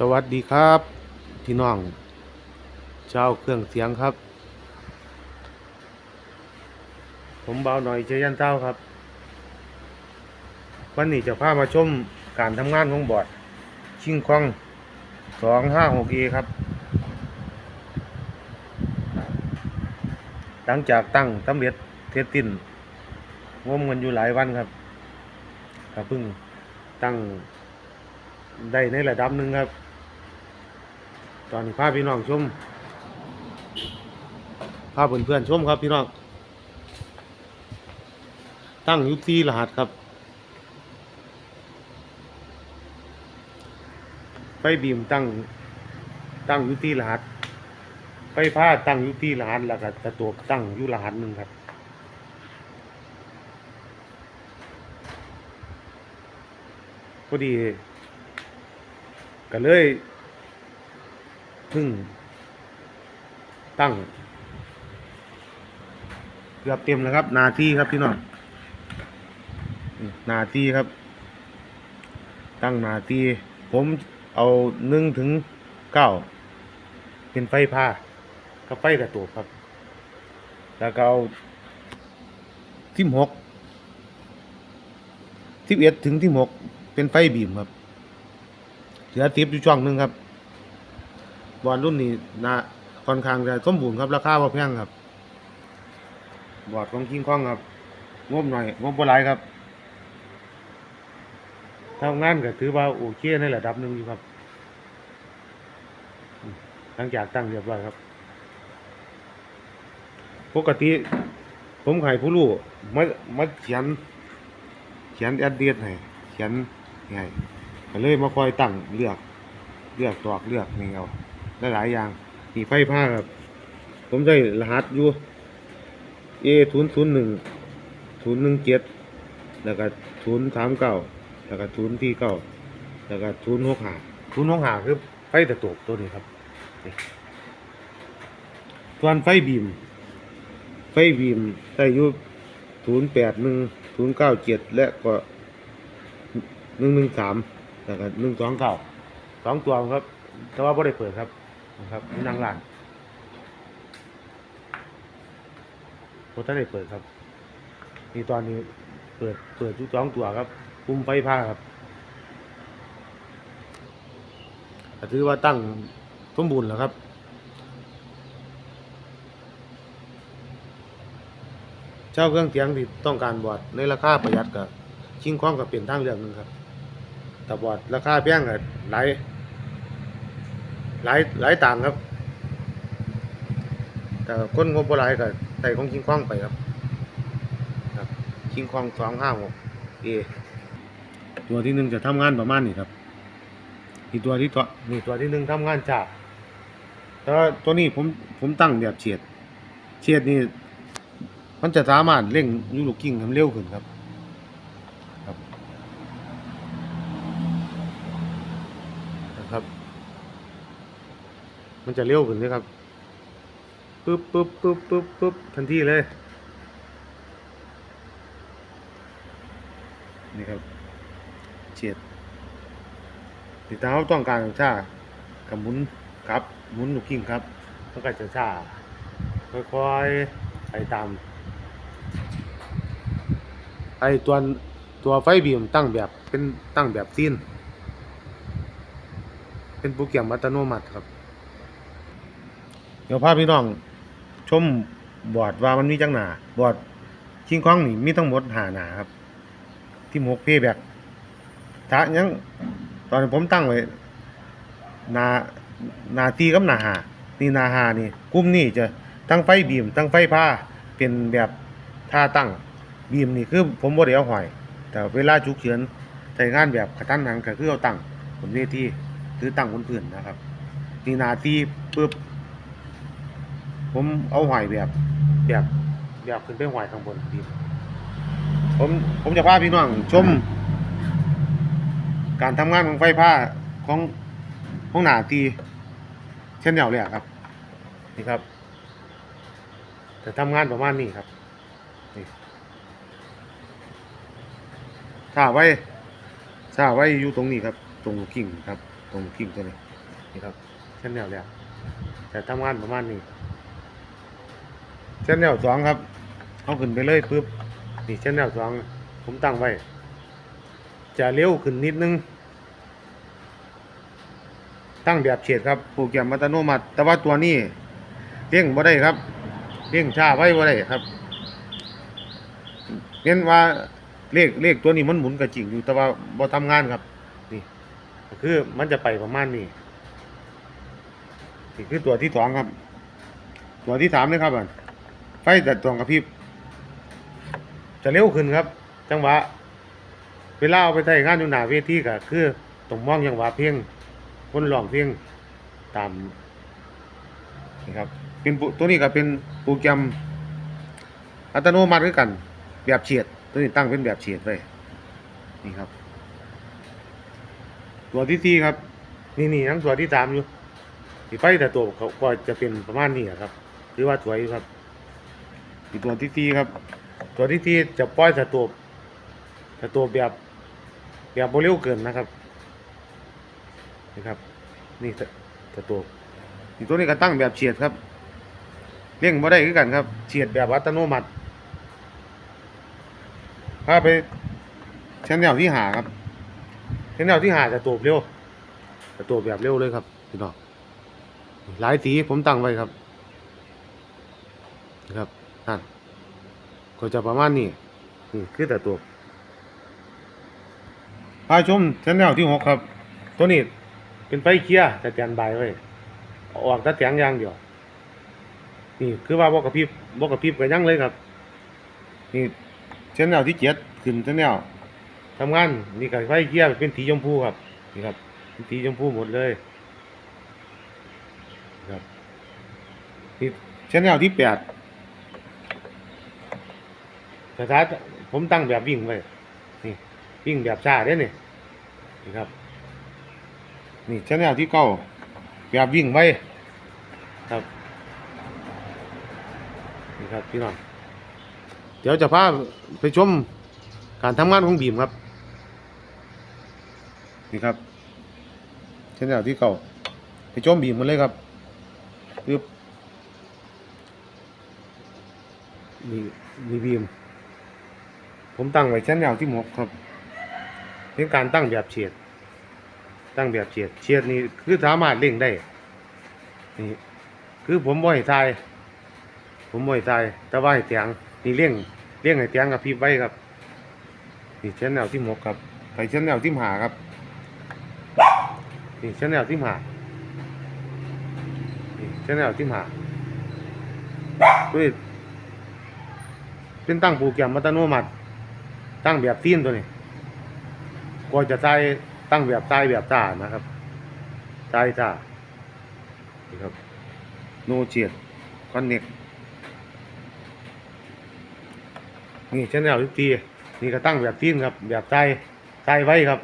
สวัสดีครับ พี่น้องเจ้าเครื่องเสียงครับ ผมเบาหน่อยเจยันเต้าครับ วันนี้จะพามาชมการทำงานของบอร์ดชิงคองสองห้าหกเอครับ หลังจากตั้งสำเร็จเทสตินงมเงินอยู่หลายวันครับก็เพิ่งตั้งได้ในระดับหนึ่งครับ ตอนนี้พาพี่น้องชมพาเพื่อนๆชมครับพี่น้อง ตั้งยุที่รหัสครับ ไฟบีมตั้ง ตั้งยุที่รหัส ไฟผ้าตั้งยุที่รหัสแล้วก็ตะตัวตั้งยุรหัสหนึ่งครับพอดีก็เลย เพึ่งตั้ง เกือบเต็มแล้วครับ นาทีครับพี่น้องนาทีครับ ตั้งนาทีผมเอาหนึ่งถึงเก้าเป็นไฟผ้ากับไฟกระตุกครับ แล้วก็เอาทิมหกทิมเอ็ดถึงทิมหกเป็นไฟบีมครับเหลือติปอยู่ช่องหนึ่งครับ บอลรุ่นนี้นะค่อนข้างจะสมบูรณ์ครับราคาพอแพงครับ บอร์ดของคิงคองครับงบหน่อยงบบ่หลายครับทำงานก็ถือว่าโอเคในระดับหนึ่งอยู่ครับหลังจากตั้งเรียบร้อยครับ ปกติ ผมให้ผู้รู้มามาเขียน เขียนแอดเดียให้เขียนให้ก็เลยมาคอยตั้งเลือก เลือกตอกเลือกนี่เอา หลายอย่างนี่ไฟผ้าครับ ผมได้รหัสอยู่ A ศูนย์ศูนย์หนึ่งศูนย์หนึ่งเจ็ดแล้วก็ศูนย์สามเก้าแล้วก็ศูนย์ที่เก้าแล้วก็ศูนย์หกหาศูนย์หกหาคือไฟตะตกตัวนี้ครับส่วนไฟบีม ไฟบีมได้อยู่ศูนย์แปดหนึ่งศูนย์เก้าเจ็ดและก็หนึ่งหนึ่งสามแล้วก็หนึ่งสองเก้าสองตัวครับ แต่ว่าไม่ได้เปิดครับ นะครับนั่งร้านโคตรได้เปิดครับนี่ตอนนี้เปิดเปิดทุกสองตัวครับปุ่มไฟผ้าครับถือว่าตั้งสมบูรณ์แล้วครับเจ้าเครื่องเสียงที่ต้องการบอดในราคาประหยัดกับชิงคล้องกับเปลี่ยนทางเลือกหนึ่งครับแต่บอดราคาแพงก็หลาย หลายหลายต่างครับ แต่คนงบบ่หลายก็ใส่ของคิงคองไปครับครับคิงคองสองห้าหกเอตัวที่หนึ่งจะทำงานประมาณนี้ครับอีกตัวที่ตัวนี่ตัวที่หนึ่งทำงานช้าแต่ว่าตัวนี้ผมผมตั้งแบบเฉียด เฉียดนี่มันจะสามารถเร่งยูลูกกิ้งทำเร็วขึ้นครับนะครับ มันจะเร็วขึ้นเลยครับปึ๊บปึ๊บปึ๊บปึ๊บปึ๊บทันทีเลย นี่ครับเฉียดติดตามเราต้องการช้ากับหมุนครับหมุนลูกกิ้งครับมันก็จะช้าค่อยๆไปตามไอตัวตัวไฟบีมตั้งแบบเป็นตั้งแบบซีนเป็นโปรแกรมอัตโนมัติครับ เดี๋ยวพาพี่น้อง ชมบอร์ดว่ามันมีจังหนาบอร์ดคิงคล้องนี่มีทั้งหมดหาหนาครับ ที่หกเพย์แบกถ้ายังตอนผมตั้งไว้หนาหนาตีกับหนาหานี่หนาหานี่กลุ่มนี่จะตั้งไฟบีมตั้งไฟผ้าเป็นแบบท่าตั้งบีมนี่คือผมบ่ได้เอาหอย แต่เวลาฉุกเฉินใช้งานแบบกระทันหันก็คือเอาตั้งบนเวทีหรือตั้งบนพื้นนะครับนี่หนาตีปึ๊บ ผมเอาหอยแบบแบบแบบขึ้นไปหอยข้างบนดีผมผมจะพาพี่น้องชม การทำงานของไฟผ้าของของหนาตีเช่นเดียวเลยครับ นี่ครับจะทำงานประมาณนี้ครับนี่ถ้าไว้ถ้าไว้อยู่ตรงนี้ครับ ตรงกิ่งครับ ตรงกิ่งตัวนี้นี่ครับเส้นแนวแล้วแต่ทำงานประมาณนี้ เส้นแนวสองครับเอาขึ้นไปเลยปุ๊บนี่เส้นแนวสองผมตั้งไว้ จะเร็วขึ้นนิดนึง ตั้งแบบเฉดครับโปรแกรมอัตโนมัติ แต่ว่าตัวนี้เร่งบ่ได้ครับเร่งช้าไว้บ่ได้ครับเน้นว่าเลขเลขตัวนี้มันหมุนกระจิงอยู่แต่ว่าบ่ทำงานครับ นี่คือมันจะไปประมาณนี้นี่คือตัวที่สองครับ ตัวที่สามเลยครับอันไฟแต่ตวงกระพริบจะเร็วขึ้นครับ จังหวะ เวลาเอาไปใช้งานอยู่หน้าเวทีก็คือต้องมองจังหวะเพลงคนร้องเพลงตามนี่ครับเป็นปุตัวนี้ก็เป็นโปรแกรมอัตโนมัติด้วยกัน แบบเฉียด ตัวนี้ตั้งเป็นแบบเฉียดไว้นี่ครับ ตัวที่สี่ครับ นี่นี่ทั้งตัวที่สามอยู่ที่ไฟแต่ตัวเขาก็จะเป็นประมาณนี้ครับ หรือว่าสวยครับ ที่ตัวที่สี่ครับ ตัวที่สี่จะปล่อยสตูบสตูบแบบแบบโบเร็วเกินนะครับนี่ครับ นี่สสตูบนี่ตัวนี้ก็ตั้งแบบเฉียดครับเร่งบ่ได้คือกันครับเฉียดแบบอัตโนมัติพาไปเชั้นแนวที่หาครับเห็นแนวที่หาจะตัวเร็วจะตัวแบบเร็วเลยครับพี่น้องหลายสีผมตั้งไว้ครับนะครับ นั่นก็จะประมาณนี้นี่คือแต่ตัวพาชมชั้นแนวที่หกครับ ตัวนี้เป็นไฟเคียร์แต่แตนบายไว้เอาออกแต่แตงยางเดียว นี่คือว่าบอกกระพริบบอกกระพริบกันยั่งเลยครับ นี่ชั้นแนวที่เจ็ดขึ้นชั้นแนวทำงานนี่กับไฟเกียร์เป็นสีชมพูครับนี่ครับเป็นสีชมพูหมดเลยครับนี่ชั้นแนวที่แปด สถาผมตั้งแบบวิ่งไว้นี่วิ่งแบบชาเด้นี่นี่ครับ นี่ชั้นแนวที่เก้าแบบวิ่งไว้ครับนี่ครับพี่น้องเดี๋ยวจะพาไปชมการทำงานของบีมครับ นี่ครับเชนแนวที่เก่าไปชมบีมมันเลยครับปึ๊บนี่นี่บีม ผมตั้งไว้ชั้นแนวที่หกครับเป็นการตั้งแบบเฉียด ตั้งแบบเฉียด เฉียดนี่คือสามารถเล่งได้ นี่คือผมบ่ให้ทาย ผมบ่ให้ทาย แต่ว่าให้เตียงนี่เลี้ยงเลี้ยงให้เตียงกับพี่ไว้ครับ นี่ชั้นแนวที่หกครับไปชั้นแนวที่หาครับ นี่ชั้นแนวที่หานี่ชั้นแนวที่หาตัวนี้เป็นตั้งโปรแกรมอัตโนมัติ ตั้งแบบซีนตัวนี้ก็จะใช้ตั้งแบบใช้แบบจ้านะครับใช้จ้านี่ครับโนเจียดคอนเน็กนี่ชั้นแนวที่ตีนี่ก็ตั้งแบบซีนครับ แบบใจใจไว้ครับ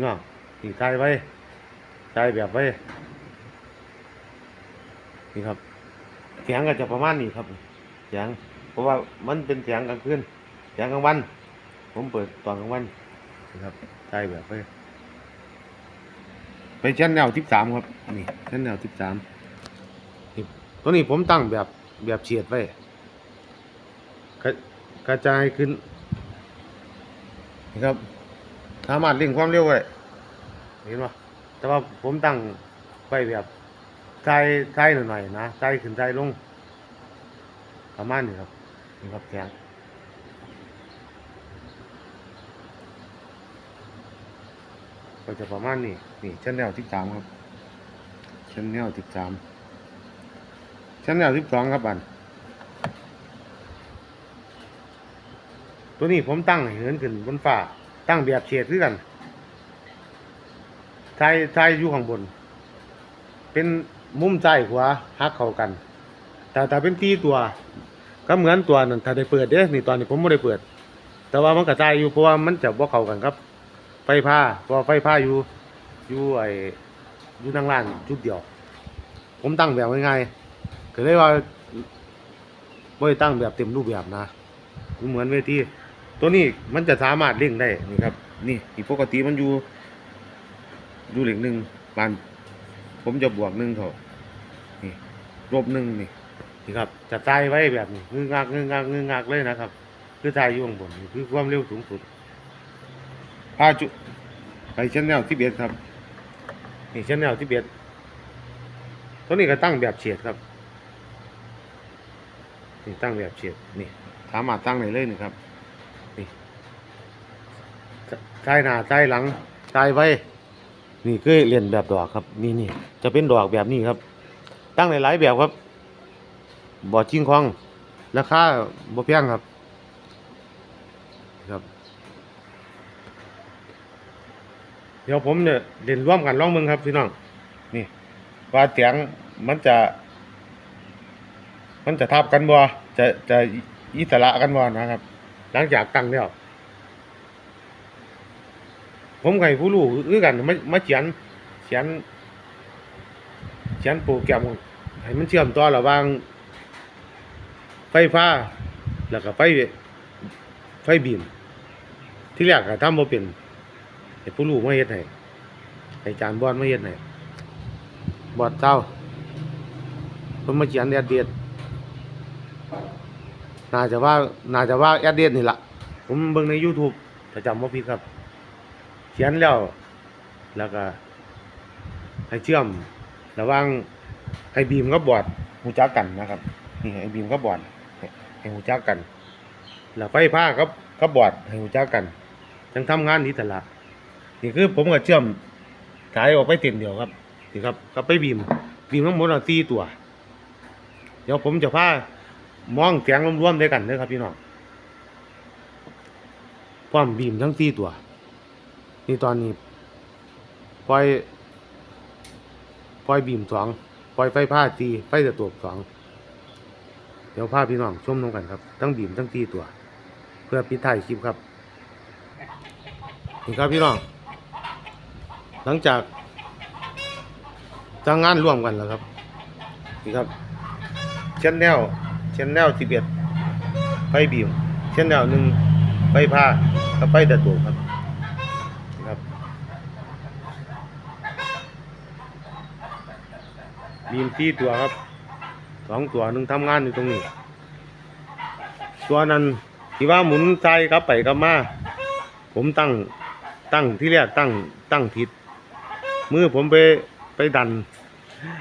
เนาะนี่ใจไว้ใจแบบไว้นี่ครับเสียงก็จะประมาณนี้ครับเสียงเพราะว่ามันเป็นเสียงกลางคืนเสียงกลางวัน ผมเปิดตอนกลางวันนะครับใจแบบไว้ไปชั้นแนวที่สามครับ นี่ชั้นแนวที่สามนี่ตัวนี้ผมตั้งแบบแบบเฉียดไว้กระกระจายขึ้นนี่ครับสามารถเร่งความเร็วไว้เห็นปะแต่ว่าผมตั้งไปแบบใจใจหน่อยๆนะใจขึ้นใจลงประมาณนี้ครับนี่ครับแกง ก็จะประมาณนี้นี่ชั้นแนวที่สามครับชั้นแนวที่สามชั้นแนวที่สองครับอันตัวนี้ผมตั้งให้เหินขึ้นบนฟ้าตั้งแบบเฉดคือกันทายทายอยู่ข้างบน เป็นมุมซ้ายขวหักเข้ากัน แต่ถ้าเป็นที่ตัว ก็เหมือนตัวนั้นถ้าได้เปิดเด้นี่ตอนนี้ผมไม่ได้เปิด แต่ว่ามันกระจายอยู่เพราะว่ามันจะบ่เข้ากันครับ ไฟผ้าเพราะว่าไฟผ้าอยู่อยู่ไออยู่ทางล่างจุดเดียว ผมตั้งแบบง่ายๆก็เลยว่าไม่ตั้งแบบเต็มรูปแบบนะเหมือนเวทีตัวนี้มันจะสามารถเล่งได้นี่ครับ นี่ที่ปกติมันอยู่อยู่เหล็กหนึ่งบานผมจะบวกหนึ่งเขานี่ลบหนึ่งนี่นี่ครับจะตายไว้แบบนี้งึงงักงึงงักงึงงักเลยนะครับ คือตายอยู่ข้างบนนี่คือความเร็วสูงสุด พาจุไปชั้นแนวที่เบียดครับ นี่ชั้นแนวที่เบียดตัวนี้ก็ตั้งแบบเฉียดครับนี่ตั้งแบบเฉียดนี่สามารถตั้งไหนเลยนี่ครับนี่ใต้หน้าใต้หลังใต้ไว้นี่คือเรียนแบบดอกครับ นี่นี่จะเป็นดอกแบบนี้ครับ ตั้งหลายแบบครับบอดชิงคองราคาบ่แพงครับครับ เดี๋ยวผมเนี่ยเรียนร่วมกันลองมึงครับพี่น้อง นี่ว่าเสียงมันจะ มันจะทับกันบ่จะจะอิสระกันบ่นะครับ หลังจากตั้งแล้วผมกับผู้รู้คือกันไมามาเขียนเขียนเขียนโปรแกรมให้มันเชื่อมต่อระหว่างไฟฟ้า แล้วก็ไฟไฟบีมที่แรกก็ทำบ่เป็น ให้ผู้รู้มาเฮ็ดให้ให้อจารย์บอดมาเฮ็ดให้บอดเจ้าเพิ่นมาเขียนแอดเดียดน่าจะว่าน่าจะว่าแอดเดียดนี่ล่ะผมเบิ่งใน YouTube ถ้าจำบ่ผิดครับ เขียนแล้ว แล้วก็ ให้เชื่อม ระว่างให้บีมกับบอดหูจักกันนะครับ นี่ให้บีมกับบอดให้ห้หูจักกัน แล้วไฟฟ้ากับกับบอดให้หูจักกันจังทำงานนี้แต่ละ นี่คือผมก็เชื่อมสายออกไปเต็นเดียวครับนี่ครับก็ไปบีมบีมทั้งหมดสี่ตัว เดี๋ยวผมจะพามองเสียงรวมๆด้วยกันเด้อครับพี่น้องพร้อมบีมทั้งสี่ตัว นี่ตอนนี้ปล่อยปล่อยบีมสองปล่อยไฟผ้าตีไฟตะตัวสองเดี๋ยวพาพี่น้องชมน้องกันครับทั้งบีมทั้งตีตัว เพื่อปิดท้ายคลิปครับนี่ครับพี่น้อง หลังจากทางงานร่วมกันแล้วครับนี่ครับเช่นแนวเช่นแนวสิบเอ็ดไฟบีมเช่นแนวหนึ่งไฟผ้ากับไฟตะตัวครับครับบีมที่ตัวครับสองตัวหนึ่งทำงานอยู่ตรงนี้ ตัวนั้นที่ว่าหมุนใจกลับไปกลับมา ผมตั้งตั้งที่แรกตั้งตั้งผิด มือผมไปไปดัน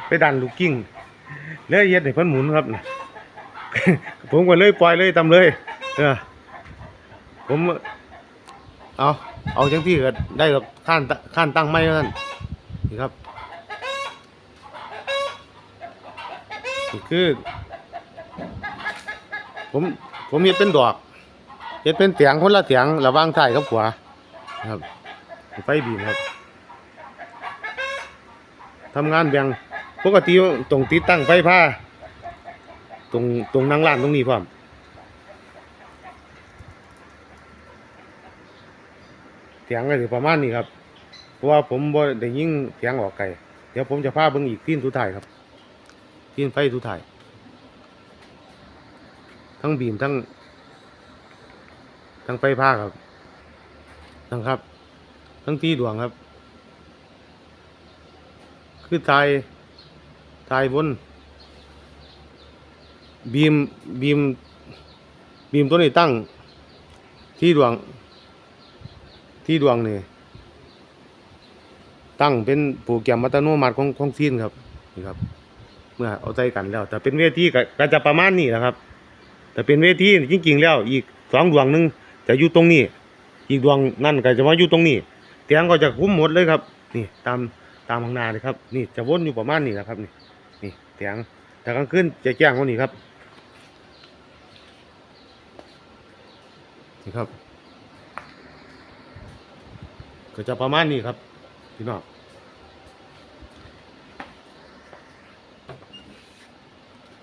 ไปดันลูกกิ้งเลยเย็ดให้เพิ่นหมุนครับนะผมก็เลยปล่อยเลยตำเลยเออผมเอาเอาจังที่ก็ได้กับข้านตข้านตั้งไม่ท่านั้นนี่ครับนี่คือ ผมผมเฮ็ดเป็นดอกเฮ็ดเป็นเตียงคนละเตียงระว่างซ้ายกับขวาครับไฟบีมครับ ทำงานแบ่งปกติตรงติดตั้งไฟผ้าตรงตรงนั่งร้านตรงนี้พร้อมเสียงก็สิประมาณนี้ครับ เพราะว่าผมบ่ได้ยิ่งเสียงออกไกลเดี๋ยวผมจะพาเบิ่งอีกทีนสุดท้ายครับทีนไฟสุดท้ายทั้งบีมทั้ง ทั้งไฟผ้าครับทั้งครับ ทั้งที่ดวงครับ คือทายทายบน บีมบีม บีมตัวนี้ตั้ง ที่ดวง ที่ดวงนี่ตั้งเป็นโปรแกรมอัตโนมัติของของซีนครับนี่ครับ เมื่อเอาใจกันแล้ว แต่เป็นเวทีก็ก็จะประมาณนี้นะครับ แต่เป็นเวทีจริงๆแล้ว อีกสองดวงหนึ่งจะอยู่ตรงนี้ อีกดวงนั่นก็จะมาอยู่ตรงนี้เตียงก็จะคุ้มหมดเลยครับ นี่ตาม ตามข้างหน้าเลยครับ นี่จะวนอยู่ประมาณนี้นะครับ นี่นี่เตียงแต่กลางคืนจะแจ้งกว่านี้ครับ นี่ครับ ก็จะประมาณนี้ครับพี่น้อง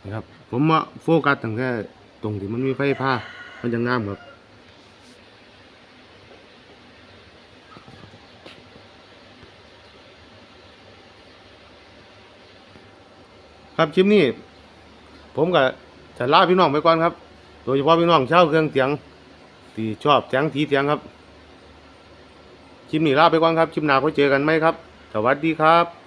นี่ครับ ผมมาโฟกัสตั้งแค่ตรงที่มันมีไฟผ้ามันจะงามครับ ครับคลิปนี้ ผมกับจะลาพี่น้องไปก่อนครับ โดยเฉพาะพี่น้องเช่าเครื่องเสียงที่ชอบเสียงทีเสียงครับคลิปนี้ลาไปก่อนครับคลิปหน้าไว้เจอกันไหมครับ สวัสดีครับ